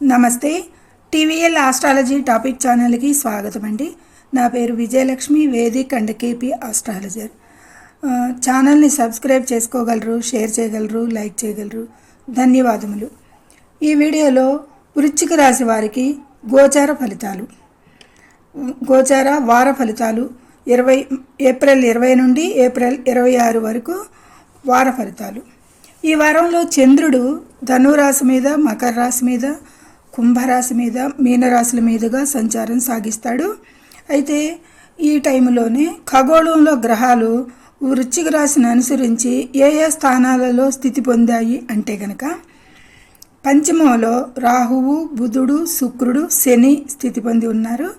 నమస్తే. TVL astrology topic ఛానల్కి స్వాగతం అండి నా పేరు Vijayalakshmi Vedic and KP astrologer. ఛానల్ని సబ్స్క్రైబ్ చేసుకోగలరు షేర్ చేయగలరు లైక్ చేయగలరు. ధన్యవాదములు. ఈ వీడియోలో వృశ్చిక రాశి వారికి గోచార ఫలితాలు. గోచార వార ఫలితాలు ఇరవై ఏప్రిల్ ఇరవై నుండి ఏప్రిల్ ఇరవై ఆరు వరకు వార ఫలితాలు. ఈ వారంలో చంద్రుడు ధనురాశి మీద మకర రాశి మీద కుంభరాశి మీద మీనరాశుల మీదుగా సంచారం సాగిస్తాడు. అయితే ఈ టైంలోనే ఖగోళంలో గ్రహాలు వృశ్చిక రాశిని అనుసరించి ఏ ఏ స్థానాలలో స్థితి పొందాయి అంటే గనక పంచమంలో రాహువు బుధుడు శుక్రుడు శని స్థితి పొంది ఉన్నారు.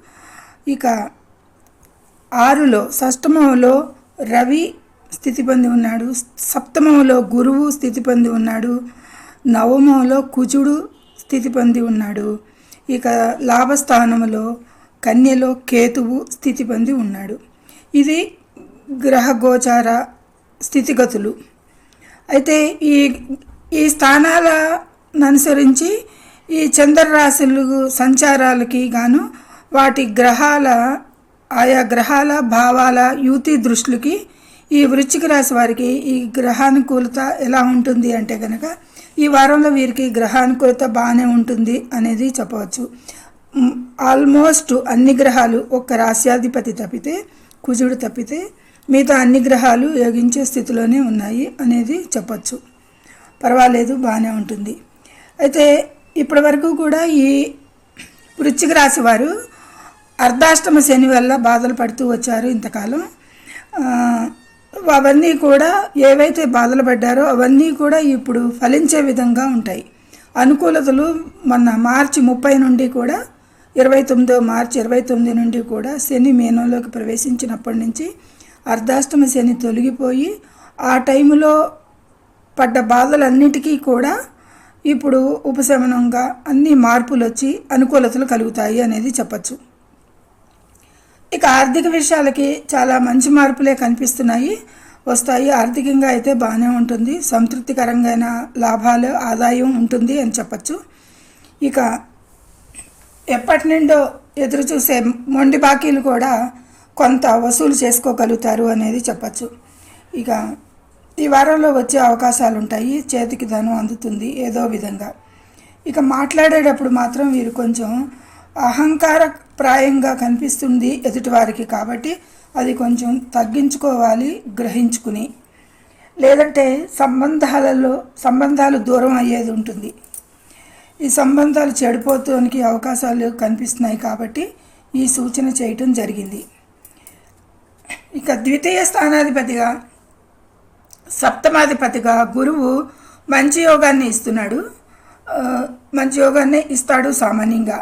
ఇక ఆరులో షష్టమంలో రవి స్థితి పొంది ఉన్నాడు. సప్తమంలో గురువు స్థితి పొంది ఉన్నాడు. నవమంలో కుజుడు స్థితి పొంది ఉన్నాడు. ఇక లాభస్థానములో కన్యలో కేతువు స్థితి పొంది ఉన్నాడు. ఇది గ్రహ గోచార స్థితిగతులు. అయితే ఈ ఈ స్థానాలను అనుసరించి ఈ చంద్రరాశులు సంచారాలకి గాను వాటి గ్రహాల ఆయా గ్రహాల భావాల యూతి దృష్టికి ఈ వృశ్చిక రాశి వారికి ఈ గ్రహానుకూలత ఎలా ఉంటుంది అంటే కనుక ఈ వారంలో వీరికి గ్రహానుకూలత బాగానే ఉంటుంది అనేది చెప్పవచ్చు. ఆల్మోస్ట్ అన్ని గ్రహాలు ఒక్క రాశ్యాధిపతి తప్పితే కుజుడు తప్పితే మిగతా అన్ని గ్రహాలు యోగించే స్థితిలోనే ఉన్నాయి అనేది చెప్పచ్చు. పర్వాలేదు బాగానే ఉంటుంది. అయితే ఇప్పటి వరకు కూడా ఈ వృశ్చిక రాశి వారు అర్ధాష్టమ శని వల్ల బాధలు పడుతూ వచ్చారు ఇంతకాలం. అవన్నీ కూడా ఏవైతే బాధలు పడ్డారో అవన్నీ కూడా ఇప్పుడు ఫలించే విధంగా ఉంటాయి. అనుకూలతలు మొన్న మార్చి ముప్పై నుండి కూడా ఇరవై తొమ్మిదో మార్చి ఇరవై తొమ్మిది నుండి కూడా శని మీనంలోకి ప్రవేశించినప్పటి నుంచి అర్ధాష్టమ శని తొలగిపోయి ఆ టైంలో పడ్డ బాధలన్నిటికీ కూడా ఇప్పుడు ఉపశమనంగా అన్ని మార్పులు వచ్చి అనుకూలతలు కలుగుతాయి అనేది చెప్పచ్చు. ఇక ఆర్థిక విషయాలకి చాలా మంచి మార్పులే కనిపిస్తున్నాయి. వస్తాయి. ఆర్థికంగా అయితే బాగానే ఉంటుంది. సంతృప్తికరంగా లాభాలు ఆదాయం ఉంటుంది అని చెప్పచ్చు. ఇక ఎప్పటి నుండో ఎదురు చూసే మొండి బాకీలు కూడా కొంత వసూలు చేసుకోగలుగుతారు అనేది చెప్పచ్చు. ఇక ఈ వారంలో వచ్చే అవకాశాలు ఉంటాయి చేతికి ధనం అందుతుంది ఏదో విధంగా. ఇక మాట్లాడేటప్పుడు మాత్రం వీరు కొంచెం అహంకార ప్రాయంగా కనిపిస్తుంది ఎదుటివారికి కాబట్టి అది కొంచెం తగ్గించుకోవాలి గ్రహించుకుని. లేదంటే సంబంధాలలో సంబంధాలు దూరం అయ్యేది ఉంటుంది. ఈ సంబంధాలు చెడిపోతానికి అవకాశాలు కనిపిస్తున్నాయి కాబట్టి ఈ సూచన చేయటం జరిగింది. ఇక ద్వితీయ స్థానాధిపతిగా సప్తమాధిపతిగా గురువు మంచి యోగాన్ని ఇస్తున్నాడు. మంచి యోగాన్ని ఇస్తాడు సామాన్యంగా.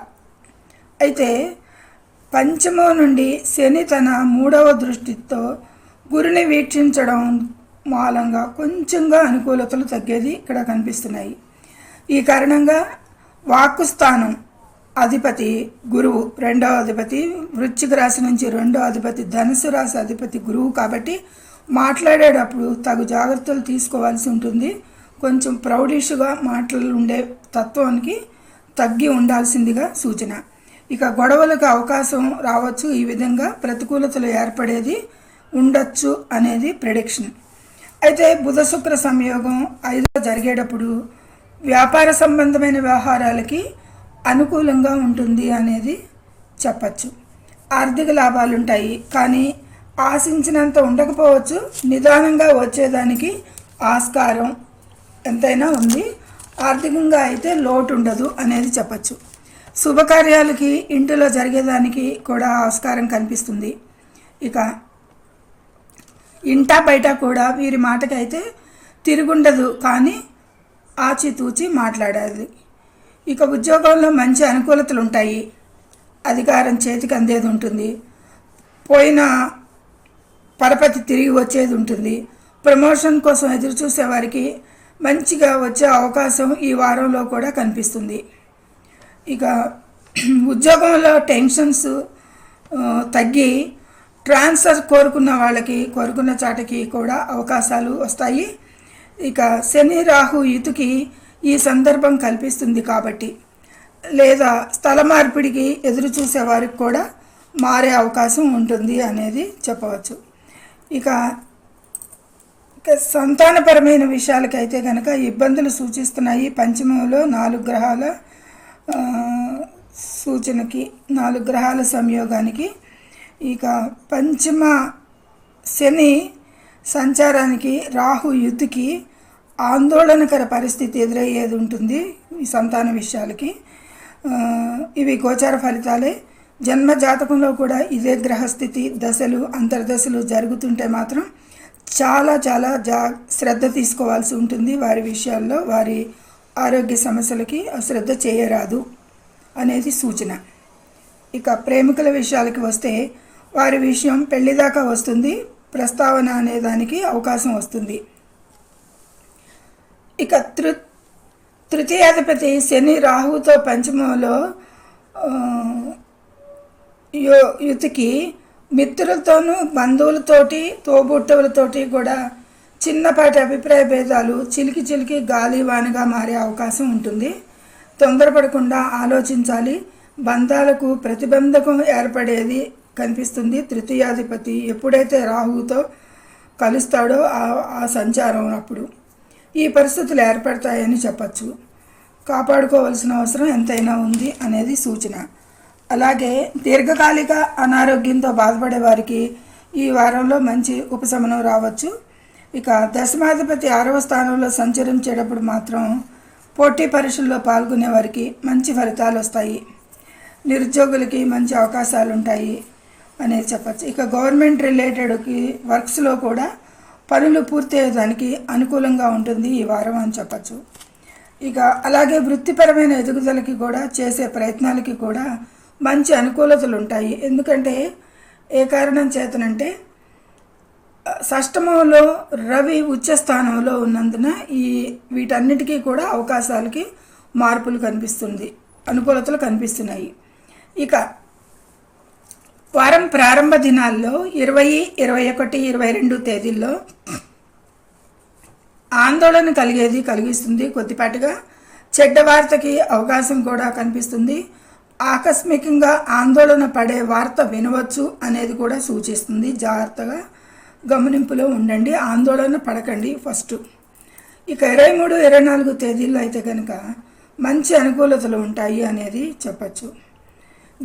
అయితే పంచమం నుండి శని తన మూడవ దృష్టితో గురుని వీక్షించడం మూలంగా కొంచెంగా అనుకూలతలు తగ్గేది ఇక్కడ కనిపిస్తున్నాయి. ఈ కారణంగా వాక్కుస్థానం అధిపతి గురువు రెండవ అధిపతి వృశ్చిక రాశి నుంచి రెండో అధిపతి ధనుసు రాశి అధిపతి గురువు కాబట్టి మాట్లాడేటప్పుడు తగు జాగ్రత్తలు తీసుకోవాల్సి ఉంటుంది. కొంచెం ప్రౌడిష్గా మాటలు ఉండే తత్వానికి తగ్గి ఉండాల్సిందిగా సూచన. ఇక గొడవలకు అవకాశం రావచ్చు ఈ విధంగా ప్రతికూలతలు ఏర్పడేది ఉండొచ్చు అనేది ప్రిడిక్షన్ అయితే బుధ శుక్ర సంయోగం ఐదులో జరిగేటప్పుడు వ్యాపార సంబంధమైన వ్యవహారాలకి అనుకూలంగా ఉంటుంది అనేది చెప్పచ్చు. ఆర్థిక లాభాలు ఉంటాయి కానీ ఆశించినంత ఉండకపోవచ్చు నిదానంగా వచ్చేదానికి ఆస్కారం ఎంతైనా ఉంది. ఆర్థికంగా అయితే లోటు ఉండదు అనేది చెప్పచ్చు. శుభకార్యాలకి ఇంటిలో జరిగేదానికి కూడా ఆస్కారం కనిపిస్తుంది. ఇక ఇంటా బయట కూడా వీరి మాటకైతే తిరుగుండదు కానీ ఆచితూచి మాట్లాడాలి. ఇక ఉద్యోగంలో మంచి అనుకూలతలు ఉంటాయి అధికారం చేతికి అందేది ఉంటుంది పోయిన పరపతి తిరిగి వచ్చేది ఉంటుంది ప్రమోషన్ కోసం ఎదురు మంచిగా వచ్చే అవకాశం ఈ వారంలో కూడా కనిపిస్తుంది. ఇక ఉద్యోగంలో టెన్షన్స్ తగ్గి ట్రాన్స్ఫర్ కోరుకున్న వాళ్ళకి కోరుకున్న చాటకి కూడా అవకాశాలు వస్తాయి. ఇక శని రాహు యుతికి ఈ సందర్భం కల్పిస్తుంది కాబట్టి. లేదా స్థల మార్పిడికి ఎదురు చూసే వారికి కూడా మారే అవకాశం ఉంటుంది అనేది చెప్పవచ్చు. ఇక సంతానపరమైన విషయాలకైతే కనుక ఇబ్బందులు సూచిస్తున్నాయి. పంచమంలో నాలుగు గ్రహాల సూచనకి నాలుగు గ్రహాల సంయోగానికి ఇక పంచమ శని సంచారానికి రాహు యుతికి ఆందోళనకర పరిస్థితి ఎదురయ్యేది ఉంటుంది ఈ సంతాన విషయాలకి. ఇవి గోచార ఫలితాలే. జన్మ జాతకంలో కూడా ఇదే గ్రహస్థితి దశలు అంతర్దశలు జరుగుతుంటే మాత్రం చాలా చాలా జా శ్రద్ధ తీసుకోవాల్సి ఉంటుంది వారి విషయాల్లో. వారి ఆరోగ్య సమస్యలకి అశ్రద్ధ చేయరాదు అనేది సూచన. ఇక ప్రేమికుల విషయాలకి వస్తే వారి విషయం పెళ్ళిదాకా వస్తుంది ప్రస్తావన అనేదానికి అవకాశం వస్తుంది. ఇక తృ తృతీయాధిపతి శని రాహుతో పంచమంలో యో యు యుతికి మిత్రులతోనూ బంధువులతోటి తోబుట్టువులతోటి కూడా చిన్నపాటి అభిప్రాయ భేదాలు చిలికి చిలికి గాలి వానగా మారే అవకాశం ఉంటుంది. తొందరపడకుండా ఆలోచించాలి. బంధాలకు ప్రతిబంధకం ఏర్పడేది కనిపిస్తుంది. తృతీయాధిపతి ఎప్పుడైతే రాహుతో కలుస్తాడో ఆ ఆ సంచారం అప్పుడు. ఈ పరిస్థితులు ఏర్పడతాయని చెప్పచ్చు. కాపాడుకోవాల్సిన అవసరం ఎంతైనా ఉంది అనేది సూచన. అలాగే దీర్ఘకాలిక అనారోగ్యంతో బాధపడే వారికి ఈ వారంలో మంచి ఉపశమనం రావచ్చు. ఇక దశమాధిపతి ఆరవ స్థానంలో సంచరించేటప్పుడు మాత్రం పోటీ పరీక్షల్లో పాల్గొనే వారికి మంచి ఫలితాలు వస్తాయి. నిరుద్యోగులకి మంచి అవకాశాలు ఉంటాయి అనేది చెప్పచ్చు. ఇక గవర్నమెంట్ రిలేటెడ్కి వర్క్స్లో కూడా పనులు పూర్తయ్యేదానికి అనుకూలంగా ఉంటుంది ఈ వారం అని చెప్పచ్చు. ఇక అలాగే వృత్తిపరమైన ఎదుగుదలకి కూడా చేసే ప్రయత్నాలకి కూడా మంచి అనుకూలతలు ఉంటాయి ఎందుకంటే ఏ కారణం చేతనంటే షష్టమంలో రవి ఉచ్చ స్థానంలో ఉన్నందున ఈ వీటన్నిటికీ కూడా అవకాశాలకి మార్పులు కనిపిస్తుంది అనుకూలతలు కనిపిస్తున్నాయి. ఇక వారం ప్రారంభ దినాల్లో ఇరవై ఇరవై ఒకటి ఇరవై రెండు తేదీల్లో ఆందోళన కలిగేది కలిగిస్తుంది కొద్దిపాటిగా. చెడ్డ వార్తకి అవకాశం కూడా కనిపిస్తుంది. ఆకస్మికంగా ఆందోళన పడే వార్త వినవచ్చు అనేది కూడా సూచిస్తుంది జాగ్రత్తగా. గమనింపులో ఉండండి ఆందోళన పడకండి ఫస్ట్. ఇక ఇరవై మూడు ఇరవై నాలుగు తేదీల్లో అయితే కనుక మంచి అనుకూలతలు ఉంటాయి అనేది చెప్పచ్చు.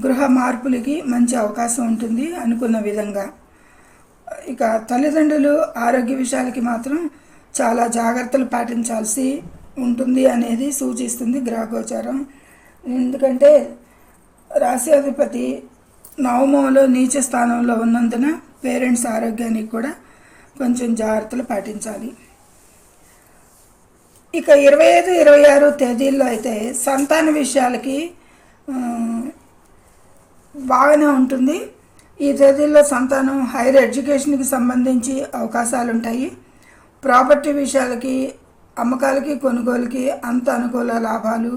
గృహ మార్పులకి మంచి అవకాశం ఉంటుంది అనుకున్న విధంగా. ఇక తల్లిదండ్రులు ఆరోగ్య విషయాలకి మాత్రం చాలా జాగ్రత్తలు పాటించాల్సి ఉంటుంది అనేది సూచిస్తుంది గ్రహగోచారం. ఎందుకంటే రాశ్యాధిపతి నవమంలో నీచ స్థానంలో ఉన్నందున పేరెంట్స్ ఆరోగ్యానికి కూడా కొంచెం జాగ్రత్తలు పాటించాలి. ఇక ఇరవై ఐదు ఇరవై ఆరు తేదీల్లో అయితే సంతాన విషయాలకి బాగానే ఉంటుంది. ఈ తేదీల్లో సంతానం హైయర్ ఎడ్యుకేషన్కి సంబంధించి అవకాశాలు ఉంటాయి ప్రాపర్టీ విషయాలకి అమ్మకాలకి కొనుగోలుకి అంత అనుకూల లాభాలు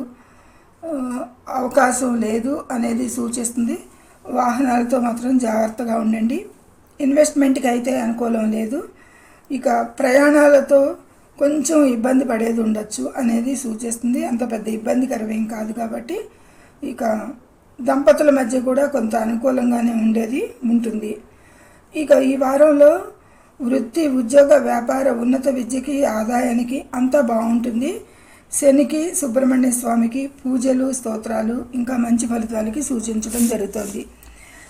అవకాశం లేదు అనేది సూచిస్తుంది. వాహనాలతో మాత్రం జాగ్రత్తగా ఉండండి. ఇన్వెస్ట్మెంట్కి అయితే అనుకూలం లేదు. ఇక ప్రయాణాలతో కొంచెం ఇబ్బంది పడేది ఉండొచ్చు అనేది సూచిస్తుంది. అంత పెద్ద ఇబ్బందికరమేం కాదు కాబట్టి ఇక దంపతుల మధ్య కూడా కొంత అనుకూలంగానే ఉండేది ఉంటుంది. ఇక ఈ వారంలో వృత్తి ఉద్యోగ వ్యాపార ఉన్నత విద్యకి ఆదాయానికి అంతా బాగుంటుంది. శనికి సుబ్రహ్మణ్య స్వామికి పూజలు స్తోత్రాలు ఇంకా మంచి ఫలితాలకి సూచించడం జరుగుతుంది.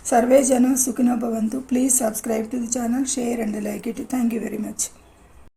సర్వే జనం Sukhinobhavantu please subscribe to the channel share and like it thank you very much